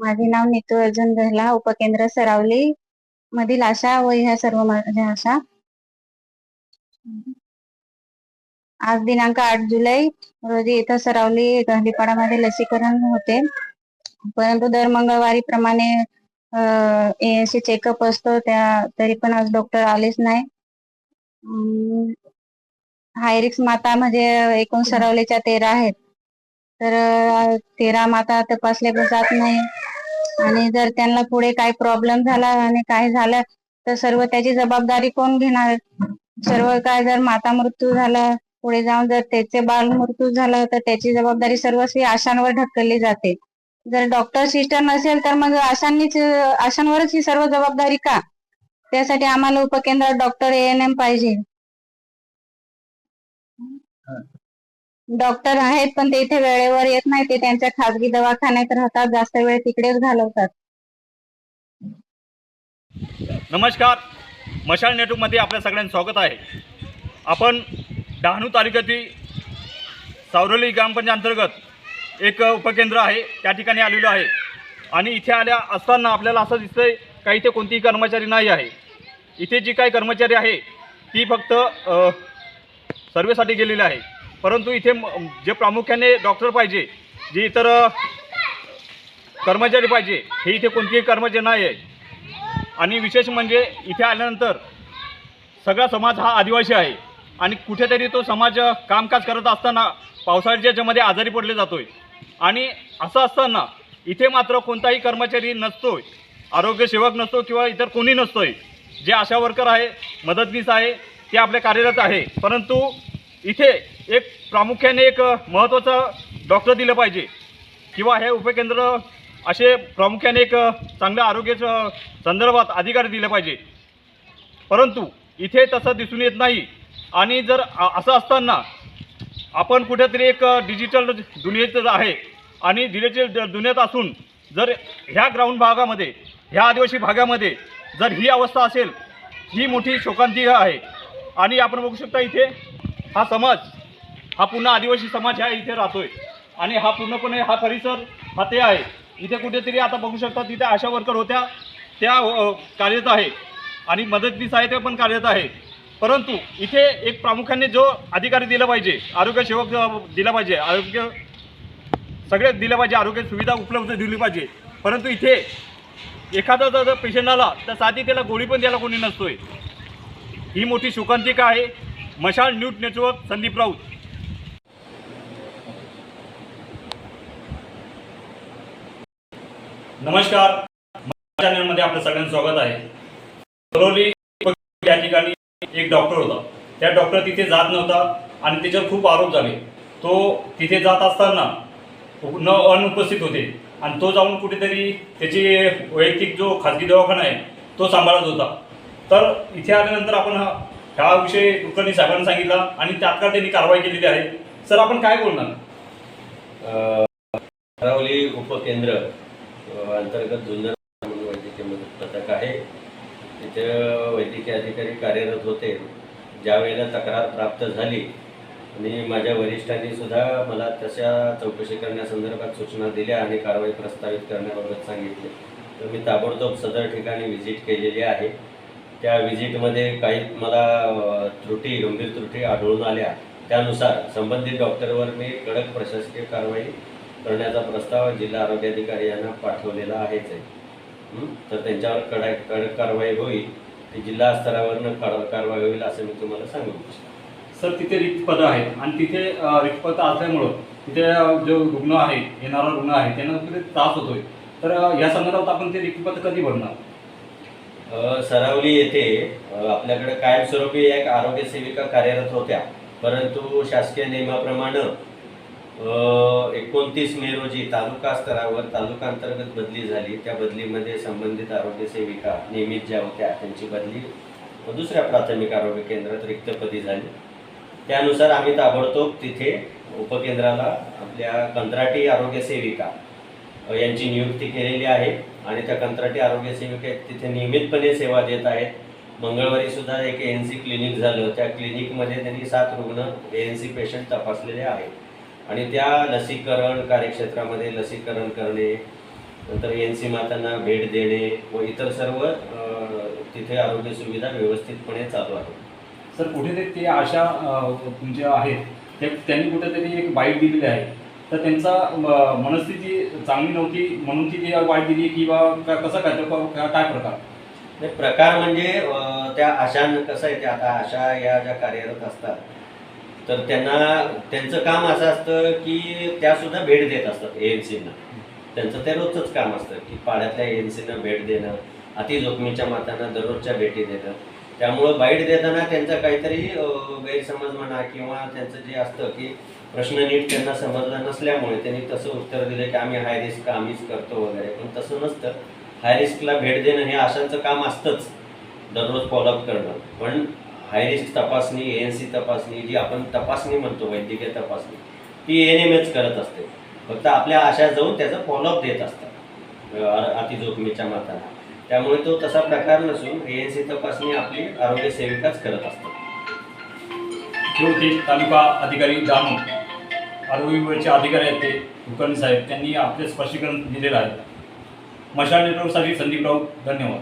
माझे नाव नीतू अर्जुन गहला उपकेंद्र सरावली मधील आशा व ह्या सर्व माझ्या आशा. आज दिनांक आठ जुलै रोजी इथं सरावली गांधीपाडामध्ये लसीकरण होते. परंतु दर मंगळवारी प्रमाणे एएनसी चेकअप असतो त्या तरी पण आज डॉक्टर आलेच नाही. हायरिक्स माता म्हणजे एकूण सरावलीच्या तेरा आहेत. तर तेरा माता तपासल्या जात नाही. आणि जर त्यांना पुढे काय प्रॉब्लेम झाला आणि काय झालं तर सर्व त्याची जबाबदारी कोण घेणार? सर्व काय जर माता मृत्यू झाला पुढे जाऊन जर त्याचे बाल मृत्यू झाला तर त्याची जबाबदारी सर्वस्वी आशांवर ढकलली जाते. जर डॉक्टर सिस्टर नसेल तर मग आशांनीच आशांवरच ही सर्व जबाबदारी का? त्यासाठी आम्हाला उपकेंद्रात डॉक्टर एन एम पाहिजे. डॉक्टर आहेत पण ते इथे वेळेवर येत नाही. ते त्यांच्या खासगी दवाखान्यात राहतात जास्त वेळ तिकडेच घालवतात. नमस्कार. मशाल नेटवर्कमध्ये आपल्या सगळ्यांचं स्वागत आहे. आपण डहाणू तालुक्यातील सावरली ग्रामपंचायत अंतर्गत एक उपकेंद्र आहे त्या ठिकाणी आलेलो आहे. आणि इथे आल्या असताना आपल्याला असं दिसतंय का इथे कोणतीही कर्मचारी नाही आहे. इथे जी काही कर्मचारी आहे ती फक्त सर्वेसाठी गेलेली आहे. परंतु इथे जे प्रामुख्याने डॉक्टर पाहिजे जे इतर कर्मचारी पाहिजे हे इथे कोणतेही कर्मचारी नाही आहे आणि विशेष म्हणजे इथे आल्यानंतर सगळा समाज हा आदिवासी आहे. आणि कुठेतरी तो समाज कामकाज करत असताना पावसाळ्याच्या याच्यामध्ये आजारी पडले जातोय. आणि असं असताना इथे मात्र कोणताही कर्मचारी नसतोय आरोग्य सेवक नसतो किंवा इतर कोणी नसतोय जे आशा वर्कर आहे मदतनीस आहे ते आपले कार्यरत आहे. परंतु इथे एक प्रामुख्याने एक महत्त्वाचं डॉक्टर दिलं पाहिजे. किंवा हे उपकेंद्र असे प्रामुख्याने एक चांगल्या आरोग्याच्या संदर्भात अधिकारी दिले पाहिजे. परंतु इथे तसं दिसून येत नाही. आणि जर असं असताना आपण कुठेतरी एक डिजिटल दुनियेत आहे. आणि डिजिटल दुनियेत असून जर ह्या ग्राउंड भागामध्ये ह्या आदिवासी भागामध्ये जर ही अवस्था असेल ही मोठी शोकांती आहे. आणि आपण बघू शकता इथे हा समाज हा पूर्ण आदिवासी समाज ह्या इथे राहतोय. आणि हा पूर्णपणे हा परिसर हा ते आहे. इथे कुठेतरी आता बघू शकता तिथे आशा वर्कर होत्या त्या कार्यरत आहे. आणि मदतनीस आहे ते पण कार्यरत आहे. परंतु इथे एक प्रामुख्याने जो अधिकारी दिला पाहिजे आरोग्य सेवक दिला पाहिजे आरोग्य सगळे दिलं पाहिजे आरोग्य सुविधा उपलब्ध दिली पाहिजे. परंतु इथे एखादा जर पेशंट आला तर साधी त्याला गोळी पण द्यायला कोणी नसतोय. ही मोठी शोकांतिका आहे. मशाल न्यूज नेटवर्क संदीप राऊत. नमस्कार. चॅनलमध्ये आपलं सगळ्यांचं स्वागत आहे. बरोली या ठिकाणी एक डॉक्टर होता. त्या डॉक्टर तिथे जात नव्हता आणि त्याच्यावर खूप आरोप झाले. तो तिथे जात असताना न अनुपस्थित होते आणि तो जाऊन कुठेतरी त्याची वैयक्तिक जो खाजगी दवाखाना आहे तो सांभाळत होता. तर इथे आल्यानंतर आपण हा विषय कुलकर्णी साहेबांनी सांगितला आणि तात्काळ त्यांनी कारवाई केलेली आहे. सर आपण काय बोलणार? अरावली उपकेंद्र अंतर्गत जुन्नर म्हणून वैद्यकीय मदत पथक आहे. तिथे वैद्यकीय अधिकारी कार्यरत होते. ज्यावेळेला तक्रार प्राप्त झाली आणि माझ्या वरिष्ठांनी सुद्धा मला तशा चौकशी करण्यासंदर्भात सूचना दिल्या आणि कारवाई प्रस्तावित करण्याबाबत सांगितले. तर मी ताबडतोब सदर ठिकाणी व्हिजिट केलेली आहे. त्या व्हिजिटमध्ये काही मला त्रुटी गंभीर त्रुटी आढळून आल्या. त्यानुसार संबंधित डॉक्टरवर मी कडक प्रशासकीय कारवाई करण्याचा प्रस्ताव जिल्हा आरोग्य अधिकारी यांना पाठवलेला आहेच आहे. तर त्यांच्यावर कडक कडक कारवाई होईल. ती जिल्हा स्तरावरनं कार- कारवाई होईल असं मी तुम्हाला सांगू इच्छितो. सर तिथे रिक्त पदं आहेत आणि तिथे रिक्त पदं असल्यामुळं तिथे जो रुग्ण आहे येणारा रुग्ण आहे त्यांना तिथे त्रास होतोय. तर या संदर्भात आपण ते रिक्त पद कधी भरणार? सरावली येथे आपल्याकडे कायमस्वरूपी एक आरोग्य सेविका कार्यरत होत्या. परंतु शासकीय नियमाप्रमाणे एकोणतीस मे रोजी तालुका स्तरावर तालुका अंतर्गत बदली झाली. त्या बदलीमध्ये संबंधित आरोग्य सेविका नियमित ज्या होत्या त्यांची बदली दुसऱ्या प्राथमिक आरोग्य केंद्रात रिक्तपदी झाली. त्यानुसार आम्ही ताबडतोब तिथे उपकेंद्राला आपल्या कंत्राटी आरोग्य सेविका यांची नियुक्ती केलेली आहे. आणि त्या कंत्राटी आरोग्य सेविका तिथे नियमितपणे सेवा देत आहेत. मंगळवारी सुद्धा एक एन सी क्लिनिक झालं. त्या क्लिनिकमध्ये त्यांनी सात रुग्ण ए एन सी पेशंट तपासलेले आहेत. आणि त्या लसीकरण कार्यक्षेत्रामध्ये लसीकरण करणे नंतर एन सी मातांना भेट देणे व इतर सर्व तिथे आरोग्य सुविधा व्यवस्थितपणे चालू आहे सर कुठेतरी ते आशा तुमच्या आहेत. ते त्यांनी कुठेतरी एक बाईट दिलेली आहे. तर त्यांचा मनस्थिती चांगली नव्हती म्हणून ती ती वाईट दिली किंवा कसं काय काय प्रकार? नाही, प्रकार म्हणजे त्या आशानं कसं आहे ते आता आशा या ज्या कार्यरत असतात तर त्यांना त्यांचं काम असं असतं की त्या सुद्धा भेट देत असतात ए एन सीना त्यांचं ते रोजचंच काम असतं की पाड्यातल्या ए एन सीना भेट देणं अति जोखमीच्या मातांना दररोजच्या भेटी देणं. त्यामुळं बाईट देताना त्यांचा काहीतरी गैरसमज म्हणा किंवा त्यांचं जे असतं की प्रश्न नीट त्यांना समजला नसल्यामुळे त्यांनी तसं उत्तर दिलं की आम्ही हाय रिस्क आम्हीच करतो वगैरे. पण तसं नसतं. हाय रिस्कला भेट देणं हे आशांचं काम असतंच दररोज फॉलोअप करणं. पण हाय रिस्क तपासणी एन सी तपासणी जी आपण तपासणी म्हणतो वैद्यकीय तपासणी ती एन एम एच करत असते. फक्त आपल्या आशा जाऊन त्याचं फॉलोअप देत असतात. अति अतिजोखमीच्या मातांना. त्यामुळे तो तसा प्रकार नसून ए तपासणी आपली आरोग्य सेविकाच करत असतात तालुका अधिकारी दानू आरोग्य विभागाचे अधिकारी आहेत ते कुलकर्णी साहेब त्यांनी आपले स्पष्टीकरण दिलेलं आहे. मशाल नेटवर्कसाठी संदीप राऊत धन्यवाद.